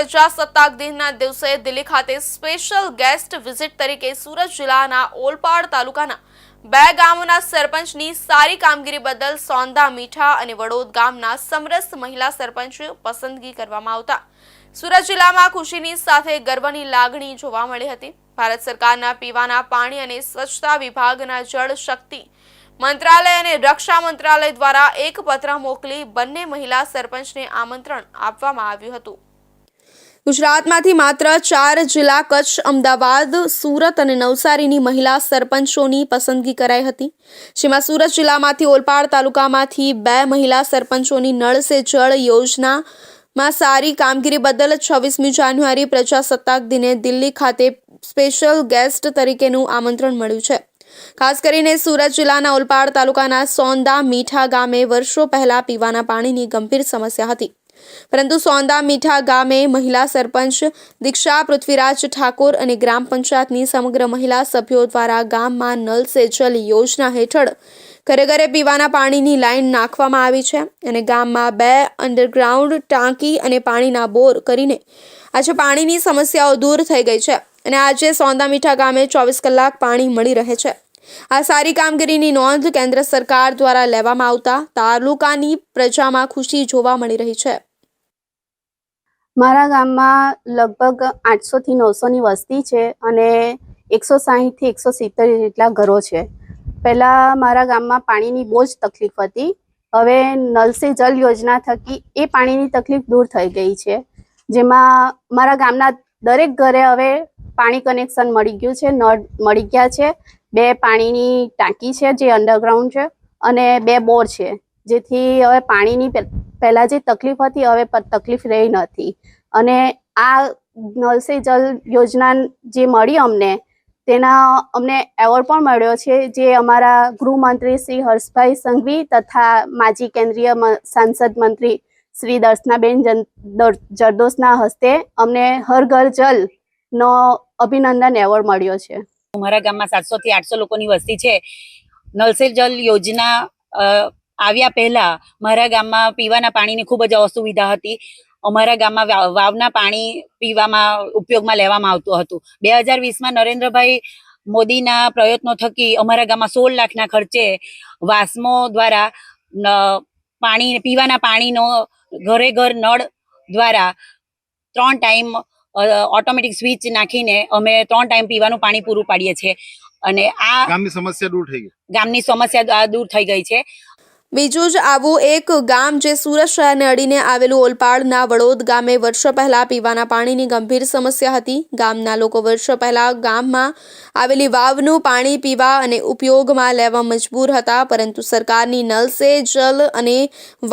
પ્રજાસત્તાક દિનના દિવસે દિલ્હી ખાતે સ્પેશિયલ ગેસ્ટ વિઝિટ તરીકે સુરત જિલ્લાના ઓલપાડ તાલુકાના બે ગામોના સરપંચની સારી કામગીરી બદલ સોંદા મીઠા અને વડોદ ગામના સમરસ મહિલા સરપંચ પસંદગી કરવામાં આવતા. સુરત જિલ્લામાં ખુશીની સાથે ગર્વની લાગણી જોવા મળી હતી. ભારત સરકારના પીવાના પાણી અને સ્વચ્છતા વિભાગના જળ શક્તિ મંત્રાલય અને રક્ષા મંત્રાલય દ્વારા એક પત્ર મોકલી બંને મહિલા સરપંચને આમંત્રણ આપવામાં આવ્યું હતું. ગુજરાતમાંથી માત્ર ચાર જિલ્લા કચ્છ, અમદાવાદ, સુરત અને નવસારીની મહિલા સરપંચોની પસંદગી કરાઈ હતી. જેમાં સુરત જિલ્લામાંથી ઓલપાડ તાલુકામાંથી બે મહિલા સરપંચોની નળ સે જળ યોજનામાં સારી કામગીરી બદલ છવ્વીસમી જાન્યુઆરી પ્રજાસત્તાક દિને દિલ્હી ખાતે સ્પેશિયલ ગેસ્ટ તરીકેનું આમંત્રણ મળ્યું છે. ખાસ કરીને સુરત જિલ્લાના ઓલપાડ તાલુકાના સોંદા મીઠા ગામે વર્ષો પહેલા પીવાના પાણીની ગંભીર સમસ્યા હતી. પરંતુ સોંદા મીઠા ગામે મહિલા સરપંચ દીક્ષા પૃથ્વીરાજ ઠાકોર અને ગ્રામ પંચાયતની સમગ્ર મહિલા સભ્યો દ્વારા ગામમાં નલ સે જલ યોજના હેઠળ ઘરે ઘરે પીવાના પાણીની લાઈન નાખવામાં આવી છે અને ગામમાં બે અંડરગ્રાઉન્ડ ટાંકી અને પાણીના બોર કરીને આજે પાણીની સમસ્યાઓ દૂર થઈ ગઈ છે અને આજે સોંદા મીઠા ગામે ચોવીસ કલાક પાણી મળી રહે છે. આ સારી કામગીરીની નોંધ કેન્દ્ર સરકાર દ્વારા લેવામાં આવતા તાલુકાની પ્રજામાં ખુશી જોવા મળી રહી છે. મારા ગામમાં લગભગ આઠસોથી નવસોની વસ્તી છે અને એકસો સાહીઠથી એકસો સિત્તેર જેટલા ઘરો છે. પહેલાં મારા ગામમાં પાણીની બહુ જ તકલીફ હતી. હવે નલ જલ યોજના થકી એ પાણીની તકલીફ દૂર થઈ ગઈ છે. જેમાં મારા ગામના દરેક ઘરે હવે પાણી કનેક્શન મળી ગયું છે, નળ મળી ગયા છે, બે પાણીની ટાંકી છે જે અંડરગ્રાઉન્ડ છે અને બે બોર છે. જેથી હવે પાણીની પહેલા જે તકલીફ હતી, હવે તકલીફ રહી નથી. અને આ નલ સે જલ યોજના જે મળી અમને, તેના અમને એવોર્ડ પણ મળ્યો છે, જે અમારા ગૃહમંત્રી શ્રી હર્ષભાઈ સંઘવી તથા માજી કેન્દ્રીય સાંસદ મંત્રી શ્રી દર્શનાબેન જરદોસના હસ્તે અમને હર ઘર જલ નો અભિનંદન એવોર્ડ મળ્યો છે. અમારા ગામમાં સાતસો થી આઠસો લોકોની વસ્તી છે. નલ જલ યોજના આવ્યા પહેલા મારા ગામમાં પીવાના પાણીની ખૂબ જ અસુવિધા હતી. અમારા ગામમાં વાવના પાણી પીવામાં ઉપયોગમાં લેવામાં આવતું હતું. બે હજાર વીસમાં નરેન્દ્રભાઈ મોદીના પ્રયત્નો થકી અમારા ગામમાં સોળ લાખના ખર્ચે વાસમો દ્વારા પાણી પીવાના પાણીનો ઘરે ઘર નળ દ્વારા ત્રણ ટાઈમ ઓટોમેટિક સ્વિચ નાખીને અમે ત્રણ ટાઈમ પીવાનું પાણી પૂરું પાડીએ છીએ. અને આ ગામની સમસ્યા દૂર થઈ ગઈ. ગામની સમસ્યા દૂર થઈ ગઈ છે. બીજું જ આવું એક ગામ જે સુરત શહેરને અડીને આવેલું ઓલપાડના વડોદ ગામે વર્ષો પહેલા પીવાના પાણીની ગંભીર સમસ્યા હતી. ગામના લોકો વર્ષો પહેલા ગામમાં આવેલી વાવનું પાણી પીવા અને ઉપયોગમાં લેવા મજબૂર હતા, પરંતુ સરકારની નલ સે જલ અને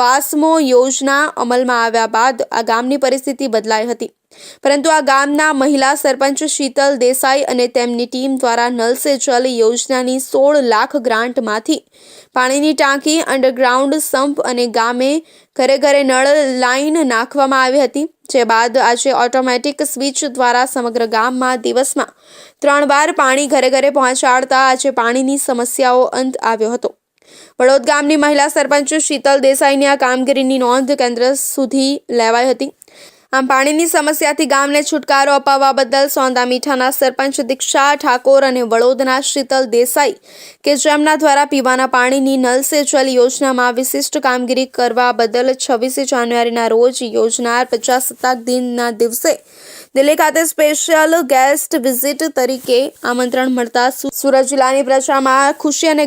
વાસમો યોજના અમલમાં આવ્યા બાદ આ ગામની પરિસ્થિતિ બદલાઈ હતી. પરંતુ આ ગામના મહિલા સરપંચ શીતલ દેસાઈ અને તેમની ટીમ દ્વારા નલ સે જલ યોજનાની સોળ લાખ ગ્રાન્ટમાંથી પાણીની ટાંકી, અંડરગ્રાઉન્ડ સંપ અને ગામે ઘરે ઘરે નળ લાઇન નાખવામાં આવી હતી. જે બાદ આજે ઓટોમેટિક સ્વિચ દ્વારા સમગ્ર ગામમાં દિવસમાં ત્રણ વાર પાણી ઘરે ઘરે પહોંચાડતા આજે પાણીની સમસ્યાઓ અંત આવ્યો હતો. વડોદ ગામની મહિલા સરપંચ શીતલ દેસાઈની આ કામગીરીની નોંધ કેન્દ્ર સુધી લેવાઈ હતી. આમ પાણીની સમસ્યાથી ગામને છુટકારો અપાવવા બદલ સોંદા મીઠાના સરપંચ દીક્ષા ઠાકોર અને વડોદના શીતલ દેસાઈ કે જેમના દ્વારા પીવાના પાણીની નલ સે જલ યોજનામાં વિશિષ્ટ કામગીરી કરવા બદલ છવ્વીસી જાન્યુઆરીના રોજ યોજનાર પ્રજાસત્તાક દિનના દિવસે દિલ્હી ખાતે સ્પેશિયલ ગેસ્ટ વિઝિટ તરીકે આમંત્રણ મળતા સુરત જિલ્લાની પ્રજામાં ખુશી અને